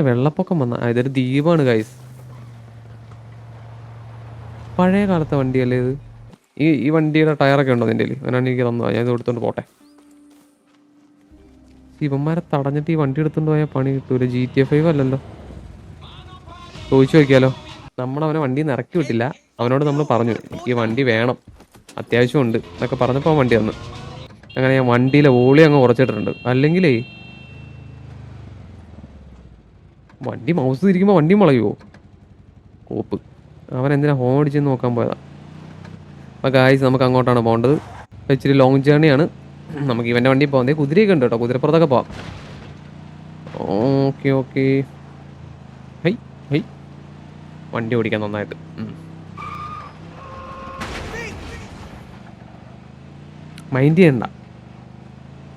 വെള്ളപ്പൊക്കം വന്ന. ഇതൊരു ദ്വീപാണ് ഗൈസ് പഴയ കാലത്തെ വണ്ടിയല്ലേ ഇത്? ഈ ഈ വണ്ടിയുടെ ടയറൊക്കെ ഉണ്ടോ നിന്റെ അങ്ങനെയാണ് എനിക്ക് തന്നു ഞാൻ ഇത് എടുത്തോണ്ട് പോട്ടെ. ഇവന്മാരെ തടഞ്ഞിട്ട് ഈ വണ്ടി എടുത്തോണ്ട് പോയാൽ പണി കിട്ടൂല. ജി ടി എഫ് ഫൈവ് അല്ലല്ലോ. ചോദിച്ചു നോക്കിയാലോ? നമ്മൾ അവനെ വണ്ടി നിന്ന് ഇറക്കി വിട്ടില്ല. അവനോട് നമ്മൾ പറഞ്ഞു ഈ വണ്ടി വേണം. അത്യാവശ്യമുണ്ട്. എന്നൊക്കെ പറഞ്ഞപ്പോൾ വണ്ടി തന്നു. അങ്ങനെ ഞാൻ വണ്ടിയിലെ ഓളി അങ്ങ് കുറച്ചിട്ടുണ്ട് അല്ലെങ്കിലേ വണ്ടി മൗസ് തിരിക്കുമ്പോൾ വണ്ടി മുളയുമോ കോപ്പ് അവൻ എന്തിനാ ഹോൺ അടിച്ചെന്ന് നോക്കാൻ പോയതാണ് അപ്പോൾ ഗായ്സ് നമുക്ക് അങ്ങോട്ടാണ് പോകേണ്ടത്. ഇച്ചിരി ലോങ് ജേണിയാണ് നമുക്ക് ഇവന്റെ വണ്ടി പോകാം. ദേ കുതിരയൊക്കെ ഉണ്ട് കേട്ടോ. കുതിരപ്പുറത്തൊക്കെ പോവാം. Okay okay hi hi. വണ്ടി ഓടിക്കാൻ നന്നായിട്ട്. മൈൻഡ് ചെയ്യണ്ട.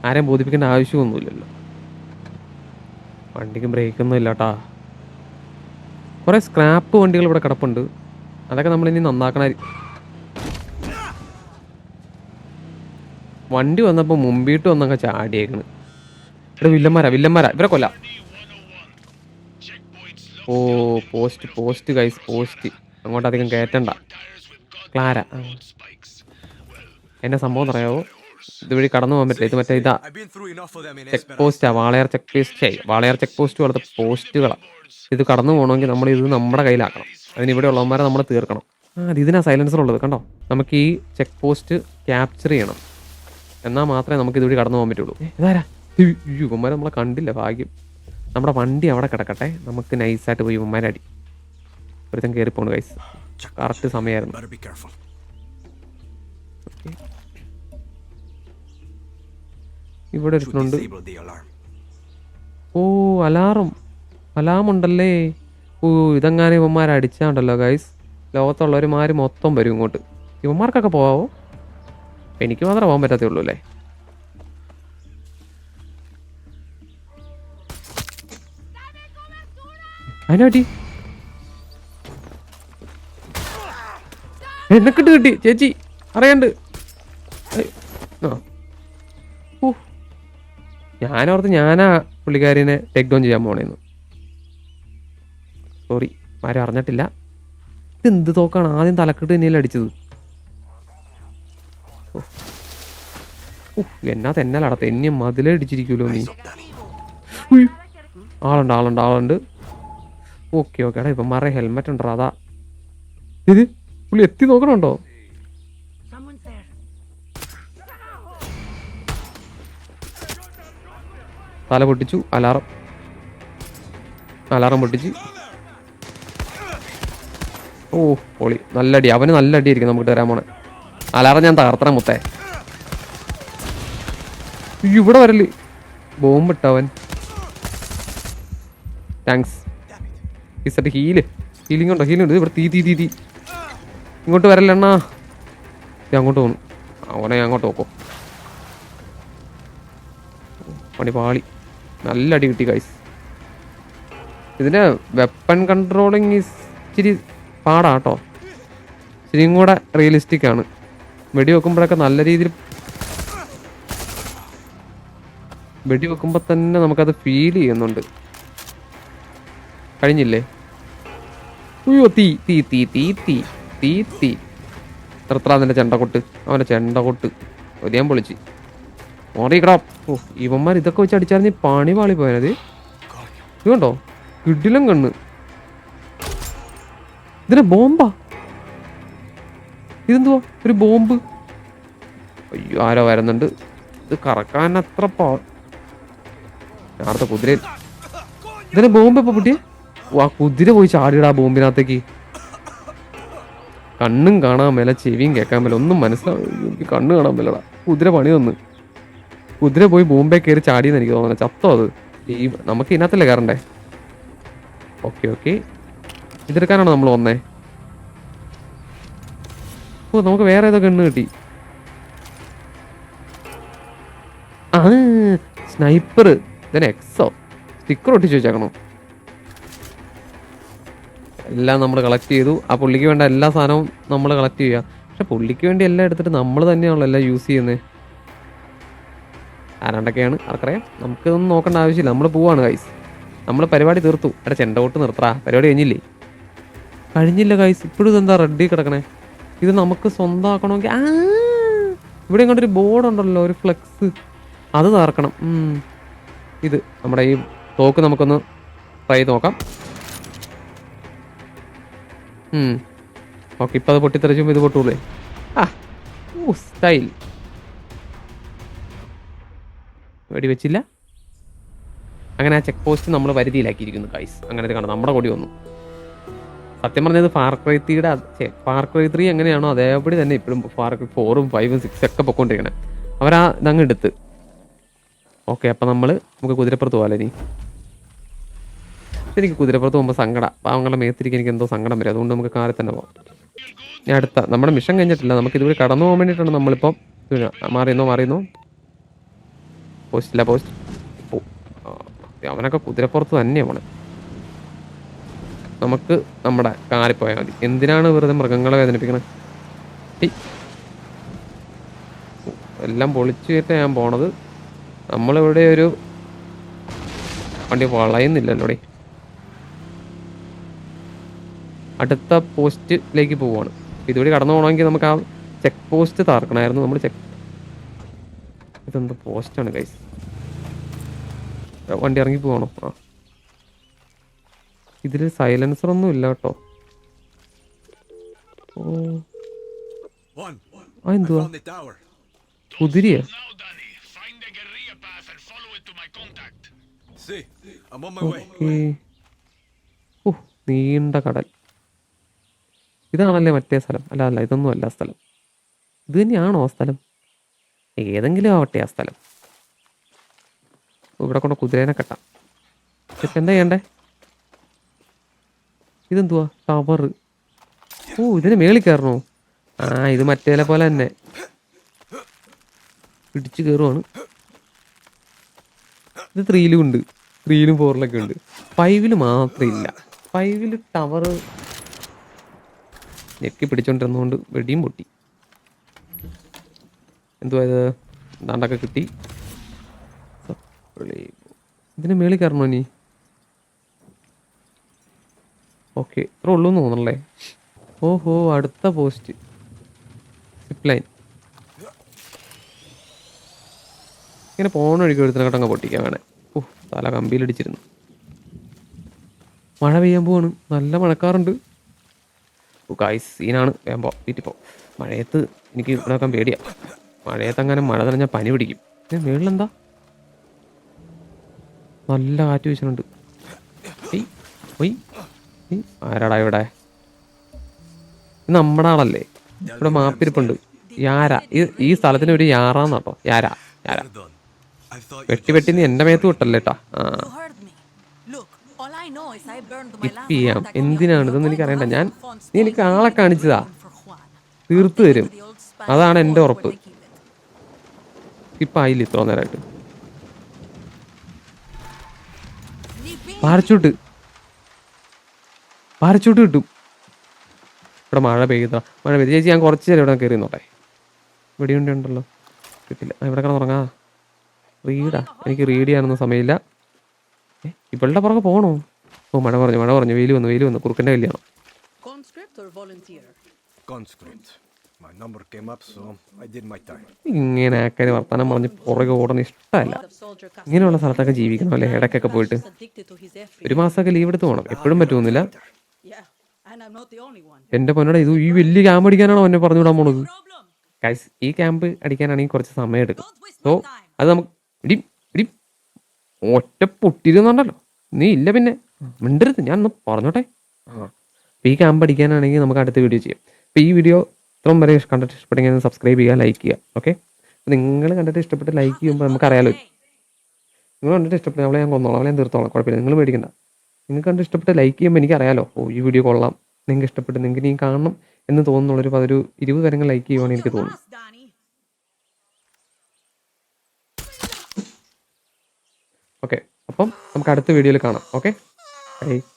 ആരെയും ബോധിപ്പിക്കേണ്ട ആവശ്യമൊന്നുമില്ലല്ലോ. വണ്ടിക്ക് ബ്രേക്കൊന്നും ഇല്ല കേട്ടാ കുറേ സ്ക്രാപ്പ് വണ്ടികൾ ഇവിടെ കിടപ്പുണ്ട്. അതൊക്കെ നമ്മളിനി നന്നാക്കണ വണ്ടി വന്നപ്പോൾ മുമ്പിട്ട് വന്നൊക്കെ ചാടിയേക്കണ്. ഇവിടെ വില്ലന്മാരാ വില്ലന്മാരാ. ഇവരെ കൊല്ല. ഓ പോസ്റ്റ് പോസ്റ്റ് ഗൈസ് പോസ്റ്റ് അങ്ങോട്ടധികം കയറ്റണ്ട. ക്ലാര. എന്നെ സംഭവം പറയാവോ ഇതുവഴി കടന്നു പോകാൻ പറ്റില്ല. ഇത് മറ്റേ ഇതാ check post Walayar check post Walayar check post പോലത്തെ പോസ്റ്റുകളാണ് ഇത് കടന്നു പോകണമെങ്കിൽ നമ്മൾ ഇത് നമ്മുടെ കയ്യിലാക്കണം. അതിന് ഇവിടെ ഉള്ളവന്മാരെ നമ്മൾ തീർക്കണം. ആ അത് ഇതിനാ സൈലൻസർ ഉള്ളത് കണ്ടോ? നമുക്ക് ഈ ചെക്ക് പോസ്റ്റ് ക്യാപ്ചർ ചെയ്യണം. എന്നാൽ മാത്രമേ നമുക്ക് ഇതുവഴി കടന്നു പോകാൻ പറ്റുള്ളൂ. യുവന്മാരെ ഇതാരാ? ഇവന്മാരെ നമ്മളെ കണ്ടില്ല ഭാഗ്യം. നമ്മുടെ വണ്ടി അവിടെ കിടക്കട്ടെ. നമുക്ക് നൈസായിട്ട് പോയി ഇവന്മാരെ അടി. ഒരുത്തൻ കയറി പോണു കൈസ് കറക്റ്റ് സമയമായിരുന്നു ഇവിടെ ഇരിക്കുന്നുണ്ട്. ഒരുത്തനുണ്ട്. ഓ അലാറും. അലാം ഉണ്ടല്ലേ ഓ ഇതെങ്ങാനും ഇവന്മാരെ അടിച്ചാണ്ടല്ലോ ഗൈസ് ലോകത്തുള്ളവരുമാര് മൊത്തം വരും ഇങ്ങോട്ട്. ഇവന്മാർക്കൊക്കെ പോവാവോ? എനിക്ക് മാത്രമേ പോകാൻ പറ്റാത്തേ ഉള്ളൂ അല്ലേ അതിനാട്ടി എന്നെ കിട്ടി കിട്ടി. ചേച്ചി അറിയണ്ട്. ഞാനോർത്ത് ഞാനാ പുള്ളിക്കാരിനെ ടേക്ക് ഡൗൺ ചെയ്യാൻ പോണേന്ന്. സോറി ആരും അറിഞ്ഞിട്ടില്ല. ഇത് എന്ത് തോക്കാണ്? ആദ്യം തലക്കെട്ട് തന്നെയല്ലേ അടിച്ചത്. എന്നാ തെന്നലട എന്നെ മതിലേ അടിച്ചിരിക്കുമല്ലോ നീ. ആളുണ്ട് ആളുണ്ട് ആളുണ്ട്. ഓക്കെ ഓക്കെ എടാ ഇപ്പം മാറേ ഹെൽമെറ്റ് ഉണ്ടോ അതാ. ഇത് പുള്ളി എത്തി നോക്കണുണ്ടോ? തല പൊട്ടിച്ചു അലാറം. അലാറം പൊട്ടിച്ചു. ഓ പൊളി. നല്ല അടി. അവന് നല്ല അടിയായിരിക്കും നമുക്ക് തരാൻ പോണേ. അലാറം ഞാൻ തകർത്തറ മുത്തേ. ഇവിടെ വരൽ. ബോംബിട്ടവൻ താങ്ക്സ് ഇസട്ട് ഹീൽ ഹീലിംഗ് ഉണ്ടോ? ഹീലിംഗ് ഉണ്ട്. ഇവിടെ തീ തീ തീ തീ. ഇങ്ങോട്ട് വരല്ലെണ്ണാ ഞാൻ അങ്ങോട്ട് പോകുന്നു അവനെ ഞാൻ അങ്ങോട്ട് നോക്കോ. പണി പാളി. നല്ല അടി കിട്ടി ഗൈസ് ഇതിന്റെ വെപ്പൺ കൺട്രോളിങ് ഇച്ചിരി പാടാട്ടോ ഇച്ചിരിയും കൂടെ റിയലിസ്റ്റിക് ആണ്. വെടി വെക്കുമ്പോഴൊക്കെ നല്ല രീതിയിൽ വെടി വെക്കുമ്പോൾ തന്നെ നമുക്കത് ഫീൽ ചെയ്യുന്നുണ്ട്. കഴിഞ്ഞില്ലേ? അയ്യോ തീ തീ തീ തീ തീ തീ തീ. എത്ര കൊട്ട് അവന്റെ ചെണ്ട കൊട്ട് ഒതിയാൻ പൊളിച്ച്. ഓറിക്കടാ ഓ. ഇവന്മാർ ഇതൊക്കെ വെച്ച് അടിച്ചായിരുന്നു പണി പാളി പോയത്. ഇത് കണ്ടോ? കിഡിലും കണ്ണ്. ഇതിന് ബോംബാ. ഇതെന്തുവാ? ഒരു ബോംബ്. അയ്യോ ആരോ വരുന്നുണ്ട്. ഇത് കറക്കാൻ അത്ര പാ നേരത്തെ കുതിര ഇതിന് ബോംബ് ഇപ്പൊ പൊട്ടിയേ? ആ കുതിര പോയി ചാടിയിടാ ബോംബിനകത്തേക്ക്. കണ്ണും കാണാൻ മേല ചെവിയും കേൾക്കാൻ മേല ഒന്നും മനസ്സിലാവും കണ്ണ് കാണാൻ മേലടാ. കുതിര പണി തന്ന്. കുതിര പോയി ബോംബെ കയറി ചാടിയെന്ന് എനിക്ക് തോന്നുന്നു. ചത്തോ അത്? ഈ നമുക്ക് ഇതിനകത്തല്ലേ കയറണ്ടേ? ഓക്കെ ഓക്കെ ഇതെടുക്കാനാണോ നമ്മൾ വന്നേ? ഓ നമുക്ക് വേറെ ഏതോ കണ്ണ് കിട്ടി. ആ സ്നൈപ്പർ. ഇതിന് എക്സോ സ്റ്റിക്കർ ഒട്ടിച്ച് വെച്ചേക്കണോ. എല്ലാം നമ്മൾ കളക്ട് ചെയ്തു. ആ പുള്ളിക്ക് വേണ്ട എല്ലാ സാധനവും നമ്മൾ കളക്ട് ചെയ്യുക. പക്ഷെ പുള്ളിക്ക് വേണ്ടി എല്ലാം എടുത്തിട്ട് നമ്മൾ തന്നെയാണല്ലോ എല്ലാം യൂസ് ചെയ്യുന്നത്. ആരാണ്ടൊക്കെയാണ്? ആർക്കറിയാം നമുക്കിതൊന്നും നോക്കേണ്ട ആവശ്യമില്ല. നമ്മൾ പോവാണ് ഗൈസ് നമ്മൾ പരിപാടി തീർത്തു. എടാ ചെണ്ടോട്ട് നിർത്തറാ പരിപാടി കഴിഞ്ഞില്ലേ? കഴിഞ്ഞില്ല ഗൈസ് ഇപ്പോഴും ഇതെന്താ റെഡി കിടക്കണേ? ഇത് നമുക്ക് സ്വന്തമാക്കണമെങ്കിൽ ആ! ഇവിടെ ഇങ്ങോട്ടൊരു ബോർഡ് ഉണ്ടല്ലോ ഒരു ഫ്ലെക്സ് അത് തകർക്കണം. ഇത് നമ്മുടെ ഈ തോക്ക് നമുക്കൊന്ന് ട്രൈ നോക്കാം. ഓക്കെ ഇപ്പം അത് പൊട്ടിത്തെറിച്ചുമ്പോൾ ഇത് പൊട്ടൂലേ? ആ. ഓ സ്റ്റൈൽ വെടിവെച്ചില്ല. അങ്ങനെ ആ ചെക്ക് പോസ്റ്റ് നമ്മൾ വരുതിയിലാക്കിയിരിക്കുന്നു കൈസ് അങ്ങനെ ഇത് കാണാം നമ്മുടെ കൂടി വന്നു. സത്യം പറഞ്ഞത് ഫാർ ക്രൈ ത്രീയുടെ ഫാർ ക്രൈ ത്രീ എങ്ങനെയാണോ അതേപടി തന്നെ ഇപ്പോഴും ഫാർക്രൈ ഫോറും ഫൈവും സിക്സും ഒക്കെ പൊക്കോണ്ടിരിക്കണേ. അവരാ ഇതങ്ങ് എടുത്ത്. ഓക്കെ അപ്പം നമ്മൾ നമുക്ക് കുതിരപ്പുറത്ത് പോകാലോ ഇനി? എനിക്ക് കുതിരപ്പുറത്ത് പോകുമ്പോൾ സങ്കട. പാവങ്ങളുടെ മേത്തിരിക്കാൻ എനിക്ക് എന്തോ സങ്കടം വരും. അതുകൊണ്ട് നമുക്ക് കാറിൽ തന്നെ പോകാം ഞാൻ അടുത്ത നമ്മുടെ മിഷൻ കഴിഞ്ഞിട്ടില്ല. നമുക്ക് ഇതുവരെ കടന്നു പോകാൻ വേണ്ടിയിട്ടാണ് നമ്മളിപ്പം മാറിയെന്നോ മാറിയെന്നോ പോസ്റ്റില്ല പോസ്റ്റ്. അവനൊക്കെ കുതിരപ്പുറത്ത് തന്നെയാണ് പോണേ. നമുക്ക് നമ്മുടെ കാലിൽ പോയാൽ മതി. എന്തിനാണ് വെറുതെ മൃഗങ്ങളെ വേദനിപ്പിക്കണത് എല്ലാം പൊളിച്ചു കയറ്റാൻ ഞാൻ പോണത് നമ്മളിവിടെ ഒരു വണ്ടി വളയുന്നില്ലല്ലോടെ അടുത്ത പോസ്റ്റിലേക്ക് പോവാണ്. ഇതുവഴി കടന്നു പോകണമെങ്കിൽ നമുക്ക് ആ ചെക്ക് പോസ്റ്റ് തകർക്കണമായിരുന്നു. നമ്മൾ ചെക്ക് ഇതെന്ത് പോസ്റ്റാണ് കൈസ് വണ്ടി ഇറങ്ങി പോകണോ ആ ഇതിൽ സൈലൻസർ ഒന്നും ഇല്ല കേട്ടോ. ഓ. ആ എന്തുവാ? കുതിരിയ. ഓ നീണ്ട കടൽ. ഇതാണല്ലേ മറ്റേ സ്ഥലം? അല്ല അല്ല ഇതൊന്നും അല്ല സ്ഥലം. ഇത് തന്നെയാണോ സ്ഥലം? ഏതെങ്കിലും ആവട്ടെ ആ സ്ഥലം. ഇവിടെ കൊണ്ട് കുതിരേനെ കെട്ടാം. ഇപ്പം എന്താ ചെയ്യണ്ടേ? ഇതെന്തുവാ? ടവർ ഓ ഇതിന് മേളിൽ കയറണോ? ആ ഇത് മറ്റേലെ പോലെ തന്നെ. പിടിച്ചു കയറുവാണ്. ഇത് ത്രീയിലും ഉണ്ട്. ത്രീയിലും ഫോറിലൊക്കെ ഉണ്ട്. ഫൈവിൽ മാത്രമേ ഇല്ല ഫൈവിൽ ടവർ ഞെക്കി പിടിച്ചോണ്ടിരുന്നോണ്ട് വെടിയും പൊട്ടി. എന്തുവാ ഇത് ദാണ്ടൊക്കെ കിട്ടി. ഇതിന് മേളിൽ കയറണോ ഇനി? ഓക്കെ ഇത്ര ഉള്ളൂ എന്ന് തോന്നണല്ലേ ഓഹോ അടുത്ത പോസ്റ്റ് സിപ്പ് ലൈൻ ഇങ്ങനെ പോണ വഴിക്ക് എടുത്തിനകട്ടങ്ങ് പൊട്ടിക്കാൻ വേണേ ഓ തല കമ്പിയിലടിച്ചിരുന്നു. മഴ പെയ്യാൻ പോവാണ്. നല്ല മഴക്കാറുണ്ട്. ഓ കായ് സീനാണ് വേമ്പോ വീട്ടിൽ പോ. മഴയത്ത് എനിക്ക് ഇവിടെ നോക്കാൻ പേടിയാ. മഴയത്ത് അങ്ങനെ മഴ നനഞ്ഞ പനി പിടിക്കും. മേളിലെന്താ? നല്ല കാറ്റ് വീശുന്നുണ്ട് ആരാടാ ഇവിടെ? നമ്മുടെ ആളല്ലേ? ഇവിടെ മാപ്പിരിപ്പുണ്ട്. യാര? ഈ സ്ഥലത്തിന് ഒരു യാറാന്നാട്ടോ യാര? യാര? വെട്ടി വെട്ടി നീ എന്റെ മേത്ത് വിട്ടല്ലേട്ടാ. ആ. എന്തിനാണ് ഇതൊന്നും എനിക്ക് അറിയണ്ട ഞാൻ നീ എനിക്ക് ആളെ കാണിച്ചതാ. തീർത്തു തരും. അതാണ് എന്റെ ഉറപ്പ്. ഇപ്പം ആയില്ല ഇത്ര നേരമായിട്ട്. പാരച്ചൂട്ട്. പാരച്ചൂട്ട് കിട്ടും. ഇവിടെ മഴ പെയ്യുക മഴ പെയ്ത്. ചേച്ചി ഞാൻ കുറച്ച് നേരം ഇവിടെ കയറി നോട്ടെ വെടിയുണ്ടി ഉണ്ടല്ലോ. കിട്ടില്ല. ആ, ഇവിടെ കിടന്നുറങ്ങാ. റീഡാ. എനിക്ക് റീഡ് ചെയ്യാനൊന്നും സമയമില്ല. ഇവളുടെ പുറകെ പോകണോ ഓ മഴ പറഞ്ഞു മഴ പറഞ്ഞു വെയിൽ വന്നു വെയിൽ വന്നു. കുറുക്കന്റെ കല്യാണം. Conscript or volunteer? conscript. ഇങ്ങനെ ആക്കാര് വർത്താനം പറഞ്ഞ് പുറകെ ഓടണം ഇഷ്ടമല്ല. ഇങ്ങനെയുള്ള സ്ഥലത്തൊക്കെ ജീവിക്കണം അല്ലേ? ഇടയ്ക്കൊക്കെ പോയിട്ട്. ഒരു മാസമൊക്കെ ലീവ് എടുത്ത് പോകണം എപ്പോഴും പറ്റുമെന്നില്ല എന്റെ പൊന്നോടെ ഇത് ഈ വലിയ ക്യാമ്പ് അടിക്കാനാണോ എന്നെ പറഞ്ഞു വിടാൻ പോണത്. ഗൈസ് ഈ ക്യാമ്പ് അടിക്കാനാണെങ്കിൽ കുറച്ച് സമയം എടുക്കും. സോ. അത് നമുക്ക് ഒറ്റ പൊട്ടിരുന്നുണ്ടല്ലോ നീ ഇല്ല പിന്നെ. മിണ്ടരുത്. ഞാൻ ഒന്ന് പറഞ്ഞോട്ടെ. അപ്പോൾ ഈ ക്യാമ്പ് അടിക്കാനാണെങ്കിൽ നമുക്ക് അടുത്ത വീഡിയോ ചെയ്യാം. അപ്പോൾ ഈ വീഡിയോ ഇത്രയും വരെ കണ്ടിട്ട് ഇഷ്ടപ്പെട്ടെങ്കിൽ സബ്സ്ക്രൈബ് ചെയ്യുക ലൈക്ക് ചെയ്യുക. ഓക്കെ നിങ്ങൾ കണ്ടിട്ട് ഇഷ്ടപ്പെട്ട് ലൈക്ക് ചെയ്യുമ്പോൾ നമുക്കറിയാലോ നിങ്ങൾ കണ്ടിട്ട് ഇഷ്ടപ്പെട്ടു അവളെ ഞാൻ കൊന്നോളാം അവളെ ഞാൻ തീർത്തോളാം. കുഴപ്പമില്ല. നിങ്ങൾ പേടിക്കണ്ട. നിങ്ങൾക്ക് കണ്ട് ഇഷ്ടപ്പെട്ട് ലൈക്ക് ചെയ്യുമ്പോൾ എനിക്കറിയാലോ ഓ ഈ വീഡിയോ കൊള്ളാം. നിങ്ങൾക്ക് ഇഷ്ടപ്പെട്ട്. നിങ്ങൾക്ക് നീ കാണണം എന്ന് തോന്നുന്നുള്ളൊരു പതൊരു ഇരുപത് കാര്യങ്ങൾ ലൈക്ക് ചെയ്യുവാണെങ്കിൽ എനിക്ക് തോന്നുന്നു. ഓക്കെ അപ്പം നമുക്ക് അടുത്ത വീഡിയോയിൽ കാണാം. Okay bye